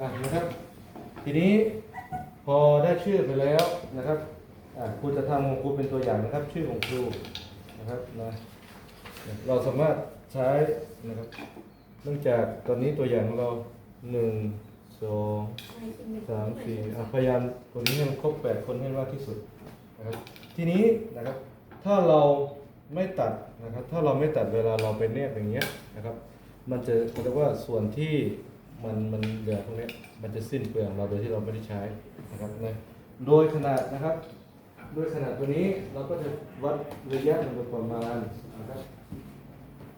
อะนะครับ ทีนี้พอได้ชื่อไปแล้วนะครับอะครูจะทำของครูเป็นตัวอย่างนะครับ ชื่อของครูนะครับนะเราสามารถใช้นะครับเนื่องจากตอนนี้ตัวอย่างของเราหนึ่งสองสามสี่อะพยายามตัวนี้ให้มันครบแปดคนให้มากที่สุดนะครับทีนี้นะครับถ้าเราไม่ตัดนะครับ ถ้าเราไม่ตัดเวลาเราไปแนบอย่างเงี้ยนะครับ มันจะเรียกว่าส่วนที่ มันมันเหลือตรงเนี้ยมันจะสิ้นเปลืองเราโดยที่เราไม่ได้ใช้นะครับนะโดยขนาดนะครับ โดยขนาดตัวนี้เราก็จะวัดระยะมันโดยประมาณนะครับ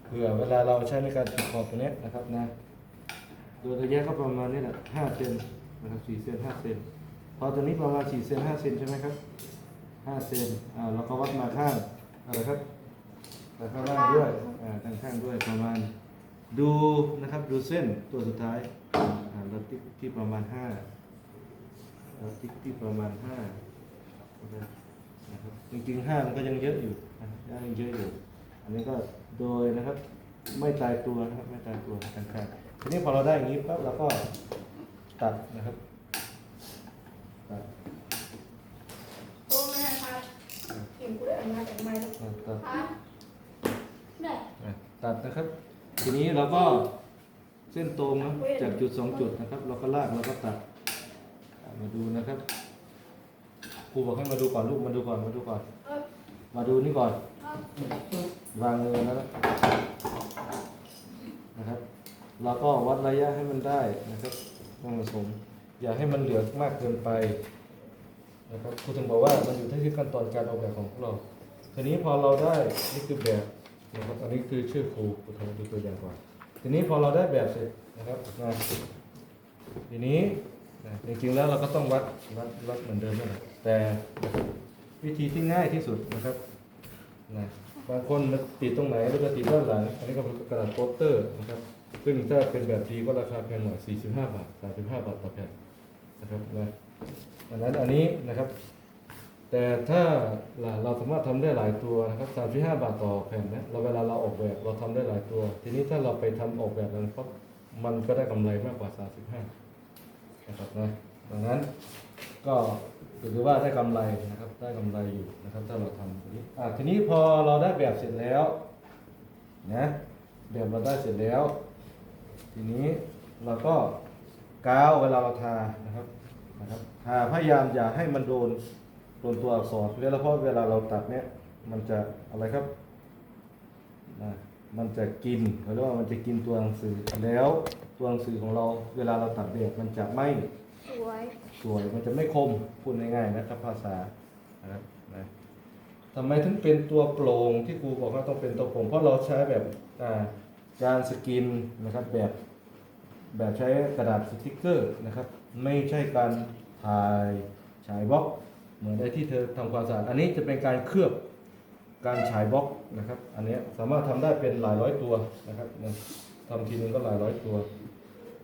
เผื่อเวลาเราใช้ในการติดขอบตัวเนี้ยนะครับนะโดยระยะก็ประมาณนี้แหละห้าเซนนะครับสี่เซนห้าเซนพอตัวนี้ประมาณสี่เซนห้าเซนใช่ไหมครับห้าเซนอ่าเราก็วัดมาข้างอะไรครับแต่ข้างล่างด้วยอ่าข้างข้างๆด้วยประมาณ ดูนะครับดูเส้นตัวสุดท้ายอ่าเราติ๊กที่ประมาณห้าเราติ๊กที่ประมาณห้านะครับจริงๆห้ามันก็ยังเยอะอยู่นะยังเยอะอยู่ อันนี้ก็โดยนะครับไม่ตายตัวนะครับไม่ตายตัวกันค่ะทีนี้พอเราได้อย่างนี้ปั๊บเราก็ตัดนะครับตัดโอ้แม่ครับเห็นกูได้ออกมาจากไม้แล้วอ่าตัดครับได้อะตัดนะครับ ทีนี้เราก็เส้นตรงนะจากจุดสองจุดนะครับ เราก็ลากเราก็ตัด มาดูนะครับครูบอกให้มาดูก่อนลูกมาดูก่อนมาดูก่อน มาดูนี่ก่อนวางมือแล้วนะนะครับ เราก็วัดระยะให้มันได้นะครับต้องผสมอย่าให้มันเหลือมากเกินไปนะครับครูถึงบอกว่ามันอยู่ที่ขั้นตอนการออกแบบของเราทีนี้พอเราได้นี่คือแบบ นะครับอันนี้คือชื่อครูครูทำดูตัวอย่างก่อน ทีนี้พอเราได้แบบเสร็จนะครับมาทีนี้นะจริงๆแล้วเราก็ต้องวัดวัดวัดเหมือนเดิมนั่นแหละแต่วิธีที่ง่ายที่สุดนะครับนะบางคนมันติดตรงไหนหรือจะติดด้านหลัง อันนี้ก็เป็นกระดาษโปสเตอร์นะครับ ซึ่งถ้าเป็นแบบดีก็ราคาแพงหน่อย45 บาท 35 บาทต่อแผ่นนะครับนะดังนั้นอันนี้นะครับ แต่ถ้าเราสามารถทำได้หลายตัวนะครับ35บาทต่อแผ่นนะเราเวลาเราออกแบบเราทำได้หลายตัว ทีนี้ถ้าเราไปทำออกแบบนั้นปั๊บมันก็ได้กำไรมากกว่า 35นะครับนะดังนั้นก็ถือว่าได้กำไรนะครับได้กำไรอยู่นะครับถ้าเราทำตัวนี้อะทีนี้พอเราได้แบบเสร็จแล้วนะแบบเราได้เสร็จแล้ว ทีนี้เราก็กาวเวลาเราทานะครับนะครับทาพยายามอย่าให้มันโดน โดนตัวอักษรเวลาเพราะเวลาเราตัดเนี่ยมันจะอะไรครับนะมันจะกินเขาเรียกว่ามันจะกินตัวหนังสือแล้วตัวหนังสือของเราเวลาเราตัดแบบมันจะไม่สวยสวยมันจะไม่คมพูดง่ายๆนะครับภาษานะครับนะทำไมถึงเป็นตัวโปร่งที่ครูบอกว่าต้องเป็นตัวโปร่งเพราะเราใช้แบบอ่าการสกินนะครับแบบแบบใช้กระดาษสติกเกอร์นะครับ ไม่ใช่การถ่ายฉายบล็อก เหมือนไอ้ที่เธอทำความสะอาดอันนี้จะเป็นการเคลือบการฉายบล็อกนะครับ อันนี้สามารถทำได้เป็นหลายร้อยตัวนะครับทำทีนึงก็หลายร้อยตัว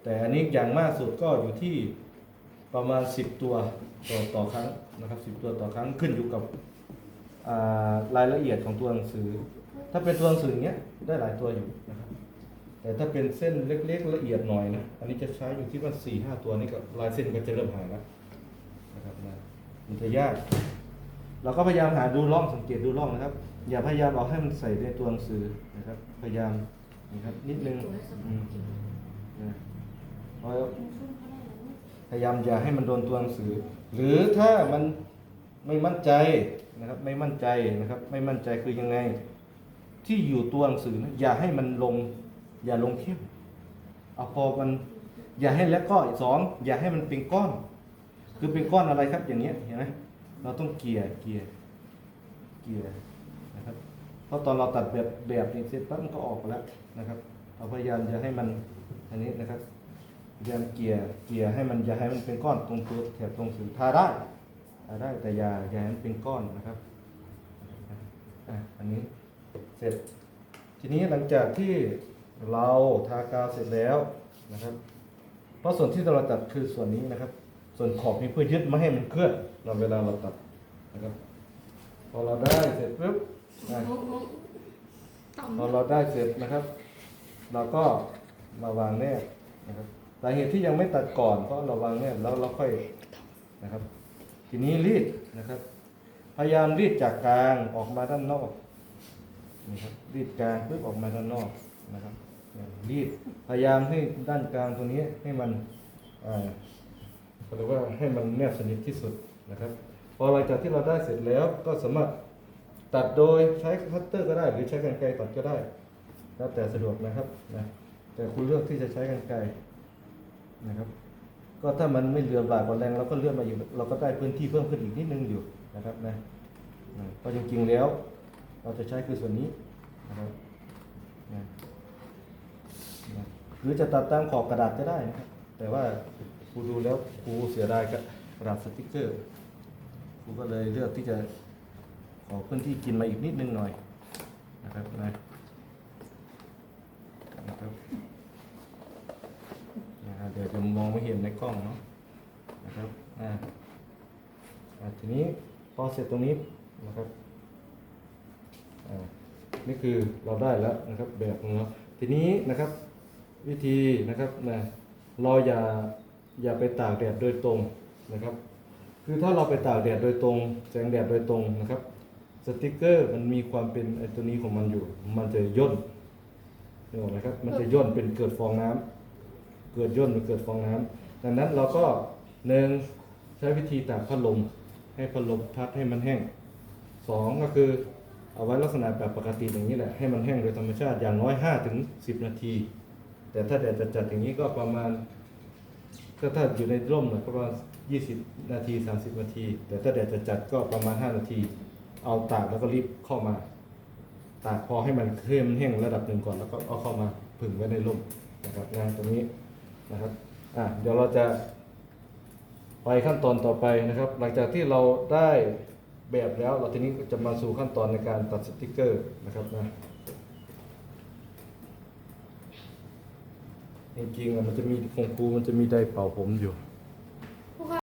แต่อันนี้อย่างมากสุดก็อยู่ที่ประมาณ 10 ตัวต่อต่อครั้งนะครับ10 ตัวต่อครั้งขึ้นอยู่กับรายละเอียดของตัวหนังสือ ถ้าเป็นตัวหนังสือย่างเงี้ยได้หลายตัวอยู่นะครับ แต่ถ้าเป็นเส้นเล็กๆละเอียดหน่อยนะ อันนี้จะใช้อยู่ที่ว่าสี่ห้าตัวนี่ก็ลายเส้นก็จะเริ่มหายแล้วนะครับนะ มันจะยาก เราก็พยายามหาดูร่องสังเกตดูร่องนะครับ อย่าพยายามเอาให้มันใส่ในตัวหนังสือนะครับ พยายามนะครับนิดนึงพราะพยายามอย่าให้มันโดนตัวหนังสือ หรือถ้ามันไม่มั่นใจนะครับ ไม่มั่นใจนะครับ ไม่มั่นใจคือยังไง ที่อยู่ตัวหนังสือนะอย่าให้มันลง อย่าลงเข้มเอาพอมัน อย่าให้แล้วก็สองอย่าให้มันเป็นก้อน คือเป็นก้อนอะไรครับอย่างเงี้ยเห็นไหมเราต้องเกลี่ยเกลี่ยเกลี่ยนะครับเพราะตอนเราตัดแบบแบบนี้เสร็จปั๊บมันก็ออกแล้วนะครับเราพยายามจะให้มันอันนี้นะครับพยายามเกลี่ยเกลี่ยให้มันอย่าให้มันเป็นก้อนตรงตัวแถบตรงสื่อทาได้ทาได้แต่อย่าอย่าให้มันเป็นก้อนนะครับอะอันนี้เสร็จ ทีนี้หลังจากที่เราทากาวเสร็จแล้วนะครับ เพราะส่วนที่เราตัดคือส่วนนี้นะครับ ส่วนขอบนี้เพื่อยึดไม่ให้มันเคลื่อนเราเวลาเราตัดนะครับ พอเราได้เสร็จปุ๊บนะพอเราได้เสร็จนะครับ เราก็มาวางแนบนะครับพสาเหตุที่ยังไม่ตัดก่อนเพราะระวังเนี่ยแล้วเราค่อยนะครับ ทีนี้รีดนะครับ พยายามรีดจากกลางออกมาด้านนอกนี่ครับรีดกลางปึ๊บออกมาด้านนอกนะครับเนี่ยรีดพยายามให้ด้านกลางตรงนี้ให้มันอ่า เขาเรียว่าให้มันแนบสนิทที่สุดนะครับ พอหลังจากที่เราได้เสร็จแล้วก็สามารถตัดโดยใช้คัตเตอร์ก็ได้ หรือใช้กรรไกรตัดก็ได้ แล้วแต่สะดวกนะครับนะแต่คุณเลือกที่จะใช้กรรไกรนะครับ ก็ถ้ามันไม่เรือบากกว่าแรงเราก็เลื่อนมาอยู่เราก็ได้พื้นที่เพิ่มขึ้นอีกนิดนึงอยู่นะครับนะนะเพราะจริงๆแล้ว เราจะใช้คือส่วนนี้นะครับนะนะหรือจะตัดตามขอบกระดาษก็ได้นะครับแต่ว่า ครูดูแล้วครูเสียดายกับกระดาษสติกเกอร์ครูก็เลยเลือกที่จะขอพื้นที่กินมาอีกนิดนึงหน่อยนะครับนะนะครับนะครับเดี๋ยวจะมองไม่เห็นในกล้องเนาะนะครับอ่าทีนี้พอเสร็จตรงนี้นะครับอ่านี่คือเราได้แล้วนะครับแบบของเราทีนี้นะครับวิธีนะครับนะเราอย่า อย่าไปตากแดดโดยตรงนะครับ คือถ้าเราไปตากแดดโดยตรง แสงแดดโดยตรงนะครับสติกเกอร์มันมีความเป็นไอตัวนี้ของมันอยู่ มันจะย่นนึกออกไหมครับ มันจะย่นเป็นเกิดฟองน้ำเกิดย่นหรือเกิดฟองน้ำดังนั้นเราก็หนึ่งใช้วิธีตากพัดลม ให้พัดลมพัดให้มันแห้งสองก็คือเอาไว้ลักษณะแบบปกติอย่างนี้แหละ ให้มันแห้งโดยธรรมชาติอย่างน้อย5ถึง10 นาที แต่ถ้าแดดจัดๆอย่างนี้ก็ประมาณ ก็ถ้าอยู่ในร่มหน่อยก็ประมาณ20 นาที 30 นาที แต่ถ้าแดดจัดก็ประมาณ 5 นาที เอาตากแล้วก็รีบเข้ามา ตากพอให้มันเคลื่อนแห้งระดับหนึ่งก่อนแล้วก็เอาเข้ามาผึ่งไว้ในร่มนะครับงานตรงนี้นะครับอะเดี๋ยวเราจะไปขั้นตอนต่อไปนะครับ หลังจากที่เราได้แบบแล้วเราทีนี้จะมาสู่ขั้นตอนในการตัดสติกเกอร์นะครับนะ จริงๆอะมันจะมีของครูมันจะมีไดร์เป่าผมอยู่